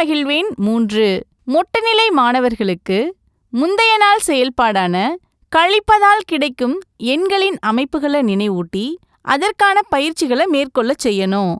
மகிழ்வேன். மூன்று மொட்டநிலை மாணவர்களுக்கு முந்தைய நாள் செயல்பாடான கழிப்பதால் கிடைக்கும் எண்களின் அமைப்புகளை நினைவூட்டி அதற்கான பயிற்சிகளை மேற்கொள்ள செய்யணும்.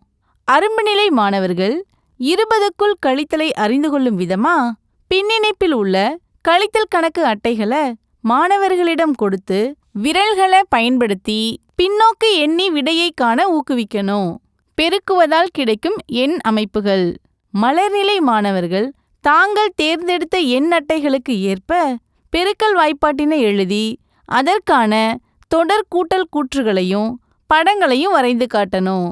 அரும்புநிலை மாணவர்கள் இருபதுக்குள் கழித்தலை அறிந்து கொள்ளும் விதமா? பின்னிணைப்பில் உள்ள கழித்தல் கணக்கு அட்டைகளை மாணவர்களிடம் கொடுத்து விரல்களை பயன்படுத்தி பின்னோக்கு எண்ணி விடையை காண ஊக்குவிக்கணும். பெருக்குவதால் கிடைக்கும் எண் அமைப்புகள். மலர்நிலை மாணவர்கள் தாங்கள் தேர்ந்தெடுத்த எண் அட்டைகளுக்கு ஏற்ப பெருக்கல் வாய்ப்பாட்டினை எழுதி அதற்கான தொடர் கூட்டல் கூற்றுகளையும் படங்களையும் வரைந்து காட்டணும்.